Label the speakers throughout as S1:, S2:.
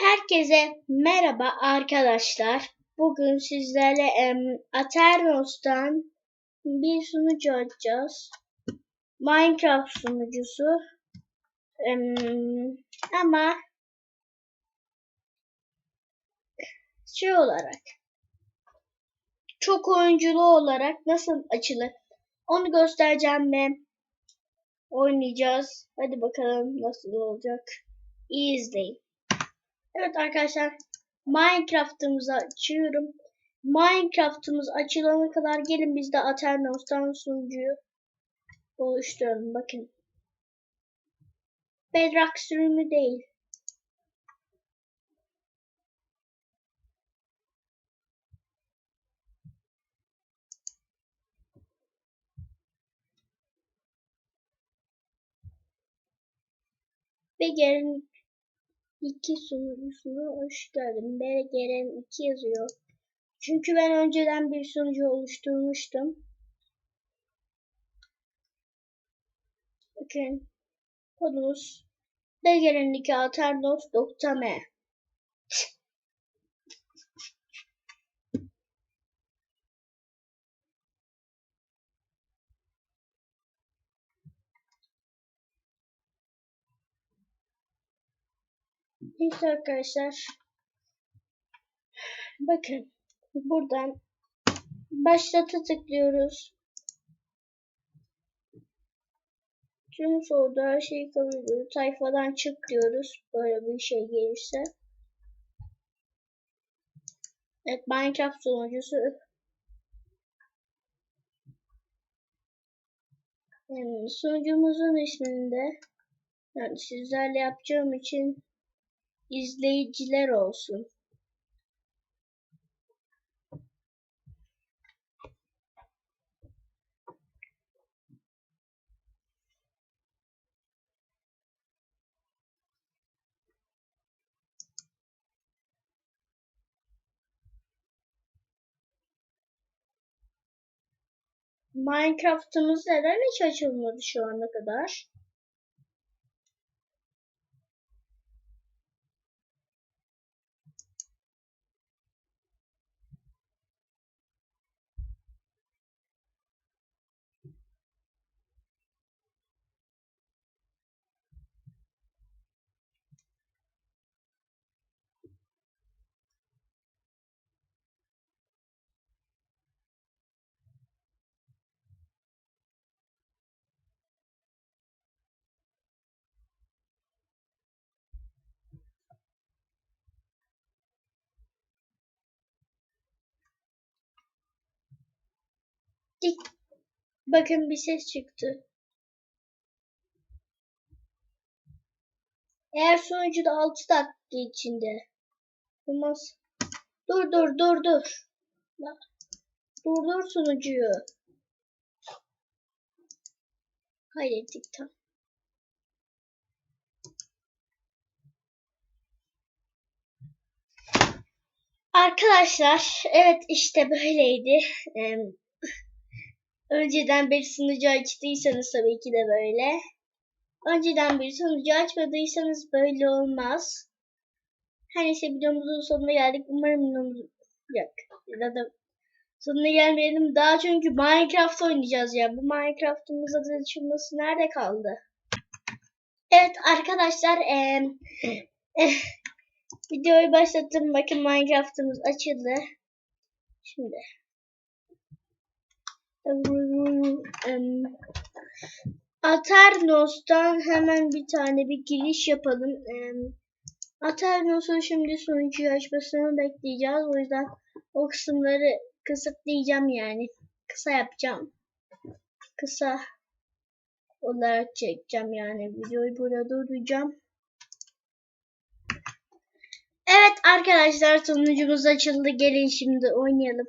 S1: Herkese merhaba arkadaşlar. Bugün sizlerle em, Aternos'tan bir sunucu açacağız. Minecraft sunucusu. Em, ama şey olarak çok oyunculu olarak nasıl açılır onu göstereceğim ve oynayacağız. Hadi bakalım nasıl olacak. İyi izleyin. Evet arkadaşlar Minecraft'ımızı açıyorum. Minecraft'ımız açılana kadar gelin biz de Aternos'tan sunucuyu oluşturalım. Bakın. Bedrock sürümü değil. Ve gelin iki sunucusuna hoş geldin. BGRN 2 yazıyor. Çünkü ben önceden bir sunucu oluşturmuştum. Bakın. Kodumuz BGRN 2 alternos.m Neyse arkadaşlar. Bakın. Buradan başlata tıklıyoruz. Tüm sordu her şeyi kabul ediyoruz. Sayfadan çık diyoruz. Böyle bir şey gelirse. Evet Minecraft sunucusu. Yani sunucumuzun isminde yani sizlerle yapacağım için izleyiciler olsun. Minecraft'ımız neden hiç açılmadı şu ana kadar? Dik. Bakın bir ses çıktı. Eğer sunucuda 6 dakika içinde olmaz. Dur dur dur dur. Durdur sunucuyu. Kaydettik tam. Arkadaşlar evet işte böyleydi. Ee, önceden bir sunucu açtıysanız tabii ki de böyle. Önceden bir sunucu açmadıysanız böyle olmaz. Her neyse videomuzun sonuna geldik. Umarım videomuz yok. Ya da sonuna gelmeyelim. Daha çünkü Minecraft oynayacağız ya. Bu Minecraft'ımız adı açılması nerede kaldı? Evet arkadaşlar ee, eh, videoyu başlattım. Bakın Minecraft'ımız açıldı. Şimdi Aternos'tan hemen bir tane bir giriş yapalım. Aternos'un şimdi sunucuyu açmasını bekleyeceğiz. O yüzden o kısımları kısıtlayacağım yani. Kısa yapacağım. Kısa olarak çekeceğim yani. Videoyu burada durduracağım. Evet arkadaşlar sunucumuz açıldı. Gelin şimdi oynayalım.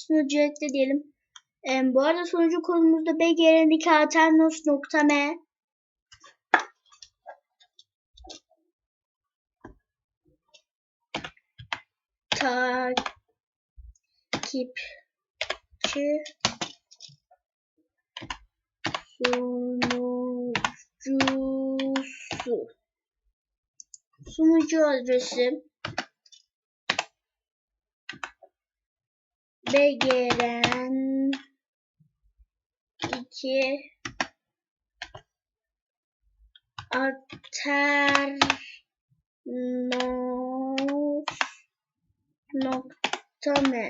S1: Sunucu diyelim. Ee, bu arada sunucu konumuzda bgrndikaternos.m takipçi sunucusu. Sunucu adresi bgren 2 Aternos nokta ne?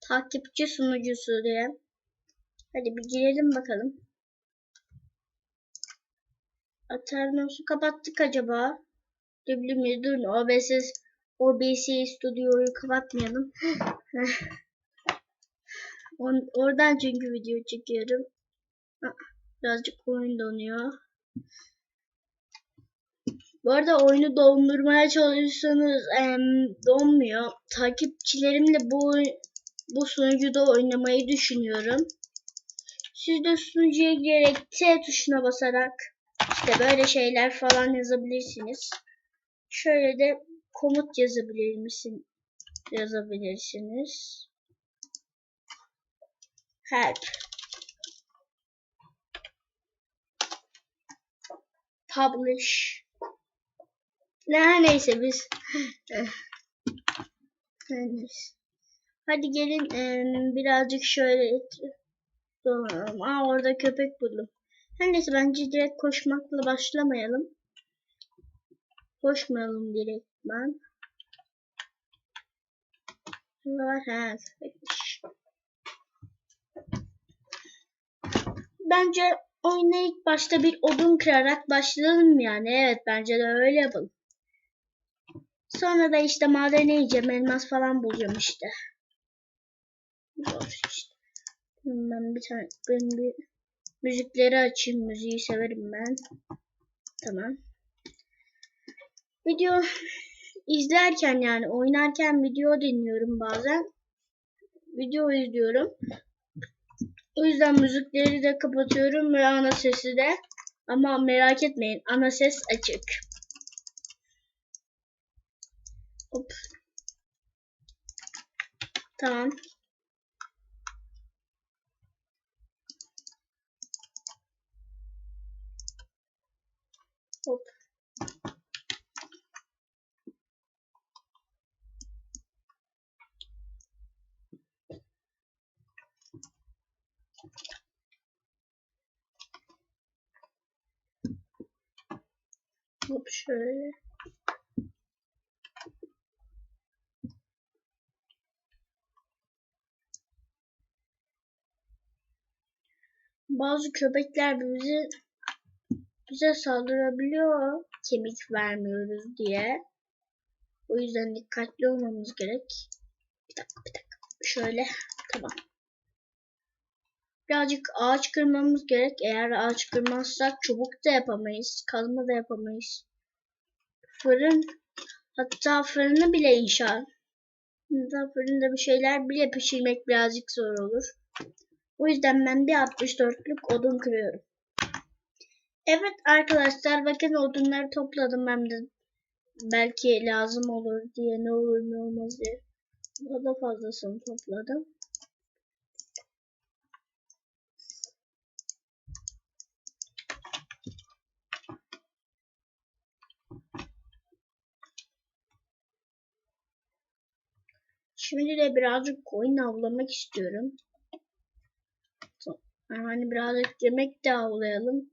S1: Takipçi sunucusu diye. Hadi bir girelim bakalım. Aternos'u kapattık acaba? Bilmiyorum. Dur OBS OBS Studio'yu kapatmayalım. Oradan çünkü video çekiyorum. Birazcık oyun donuyor. Bu arada oyunu dondurmaya çalışırsanız em, donmuyor. Takipçilerimle bu bu sunucuda oynamayı düşünüyorum. Siz de sunucuya girerek T tuşuna basarak işte böyle şeyler falan yazabilirsiniz. Şöyle de komut yazabilir misin? Yazabilirsiniz. Help. Publish. Ne neyse biz. Hadi gelin birazcık şöyle. Aa orada köpek buldum. Her neyse bence direkt koşmakla başlamayalım. Koşmayalım direkt ben. Var ha. Bence oyuna ilk başta bir odun kırarak başlayalım yani. Evet bence de öyle yapalım. Sonra da işte madene ineceğim. Elmas falan bulacağım işte. Zor işte. Ben bir tane ben bir müzikleri açayım. Müziği severim ben. Tamam. Video izlerken yani oynarken video dinliyorum bazen. Video izliyorum. O yüzden müzikleri de kapatıyorum ve ana sesi de. Ama merak etmeyin ana ses açık. Hop. Tamam. Hop. Şöyle. Bazı köpekler bizi bize saldırabiliyor kemik vermiyoruz diye. O yüzden dikkatli olmamız gerek. Bir dakika bir dakika. Şöyle tamam. Birazcık ağaç kırmamız gerek. Eğer ağaç kırmazsak çubuk da yapamayız. Kazma da yapamayız. Fırın hatta fırını bile inşa. Hatta fırında bir şeyler bile pişirmek birazcık zor olur. O yüzden ben bir 64'lük odun kırıyorum. Evet arkadaşlar bakın odunları topladım ben de. Belki lazım olur diye ne olur ne olmaz diye. Daha da fazlasını topladım. Şimdi de birazcık koyun avlamak istiyorum. Hani birazcık yemek de avlayalım.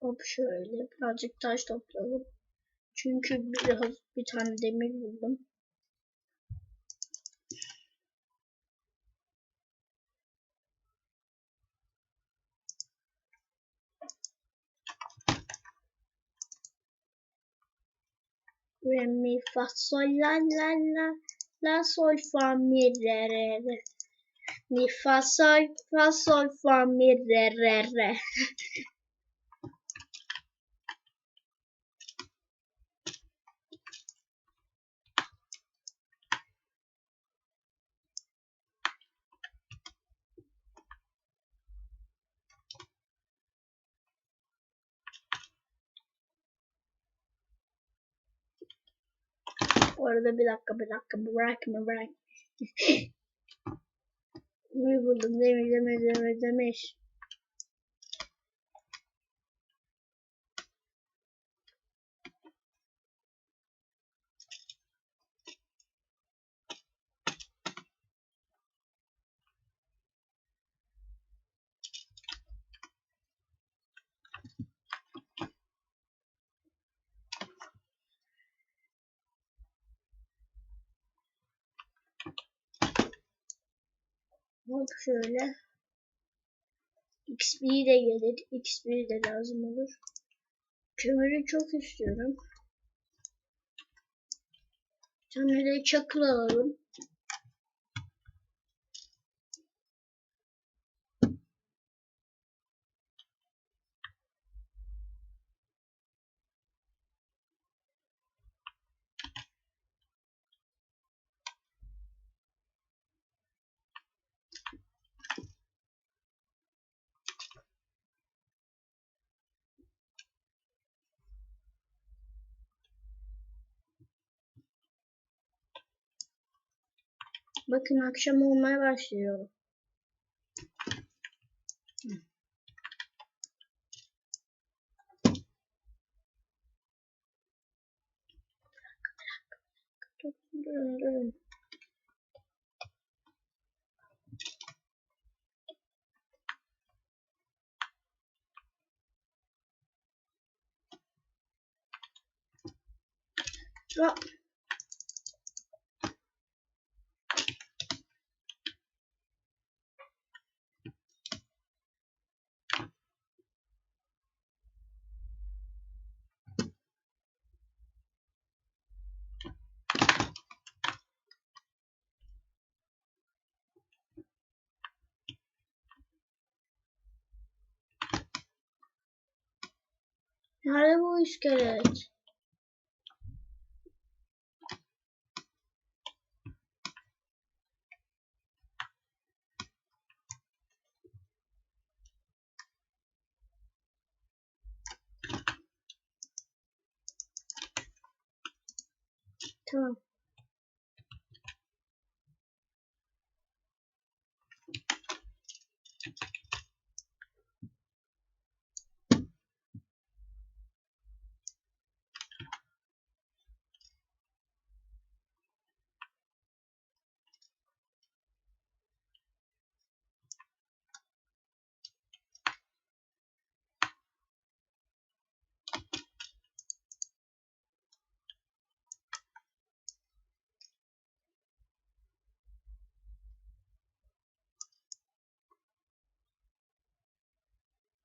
S1: Hop şöyle birazcık taş toplayalım. Çünkü biraz bir tane demir buldum. Re mi fa sol la la la La sol fa mi re re re. Mi fa sol fa sol fa mi re re re. Bu arada bir dakika bir dakika bırakma bırak. Ne buldum demir demir demir demir. Hop şöyle. XP de gelir. XP de lazım olur. Kömürü çok istiyorum. Sonra çakıl alalım. Bakın akşam olmaya başlıyor. Durun durun. Hop. Nerede bu iskelet? Tamam.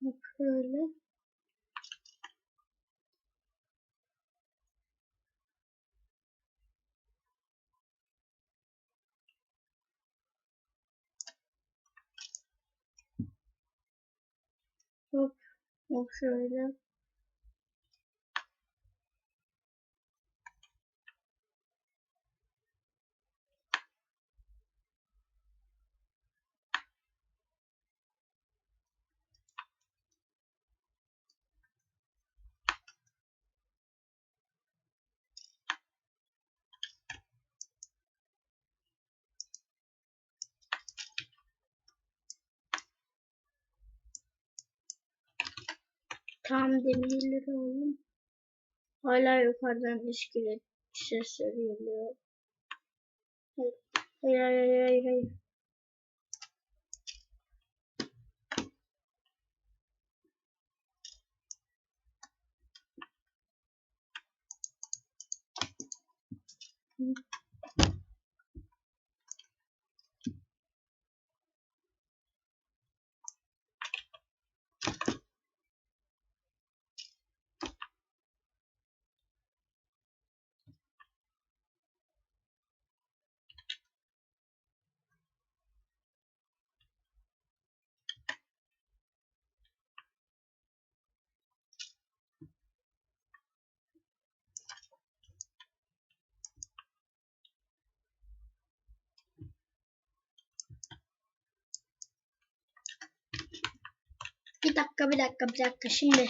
S1: Hop şöyle. Hop, hop şöyle. Tam demirleri alalım. Hala yukarıdan iskelet sesleri geliyor. Hayır hayır hayır hayır. hayır. Bir dakika bir dakika bir dakika şimdi.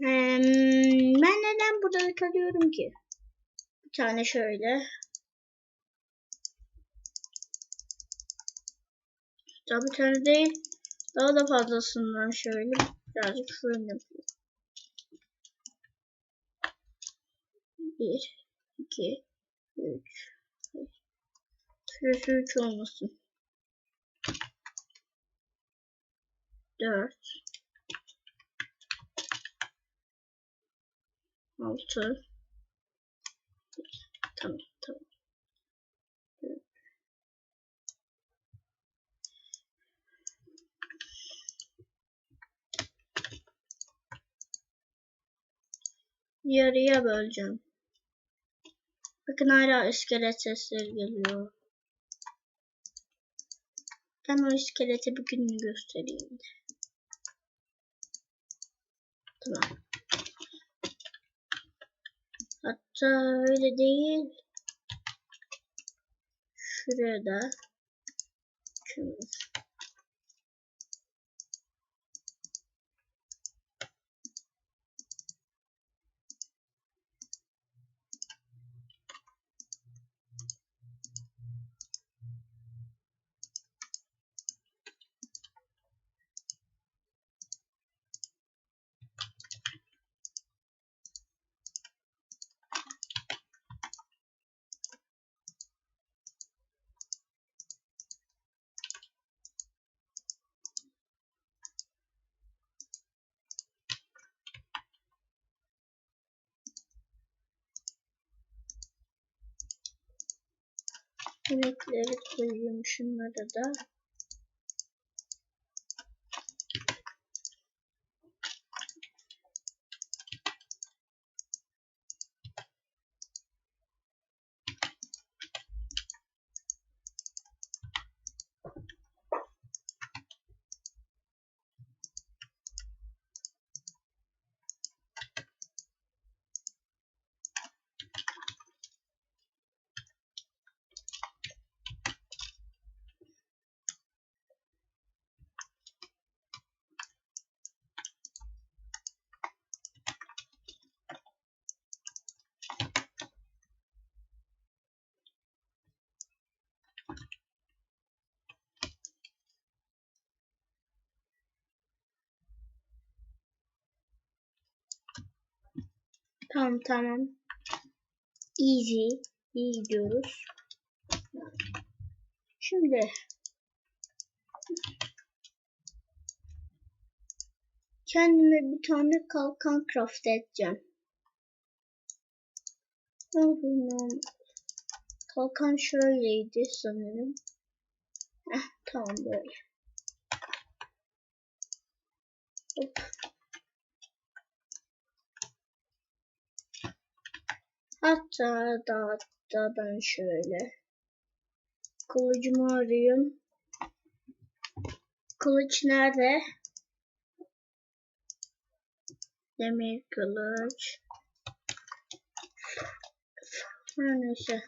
S1: Eee, ben neden burada kalıyorum ki? Bir tane şöyle. Daha bir tane değil. Daha da fazlasından şöyle birazcık fırın yapıyorum. Bir, iki, üç. Şurası üç olmasın. Dört. Altı. Tamam, tamam. Yarıya böleceğim. Bakın hala iskelet sesleri geliyor. Ben o iskelete bir gününü göstereyim. Tamam. Hatta öyle değil. Şuraya da Yemekleri koyuyorum şunlara da. Tamam tamam. Easy. İyi gidiyoruz. Şimdi kendime bir tane kalkan craft edeceğim. Kalkan şöyleydi sanırım. Heh, tamam böyle. Hop. Hatta da, da ben şöyle kılıcımı arayayım. Kılıç nerede? Demir kılıç. Her neyse.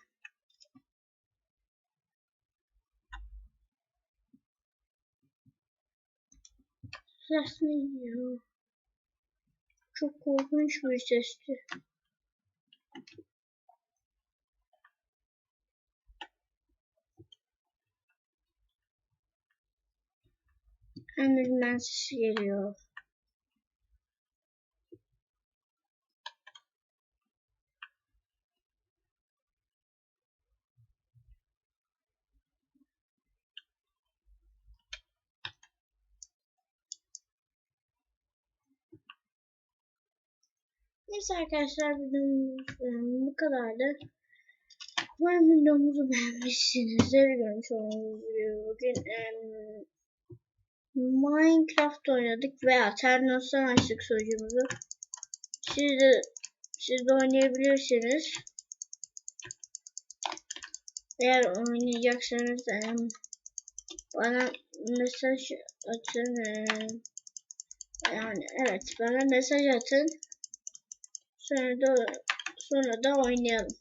S1: Ses ne diyor? Çok korkunç bir sesti. Enderman sesi geliyor. Neyse arkadaşlar videomuz bu kadardı. Umarım videomuzu beğenmişsinizdir. Görmüş olduğunuz gibi bugün Minecraft oynadık veya Ternos'tan açtık sunucumuzu. Siz de, siz de oynayabilirsiniz. Eğer oynayacaksanız bana mesaj atın. yani evet bana mesaj atın. Sonra da sonra da oynayalım.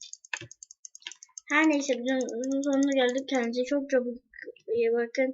S1: Her neyse videomuzun sonuna geldik. Kendinize çok çok iyi bakın.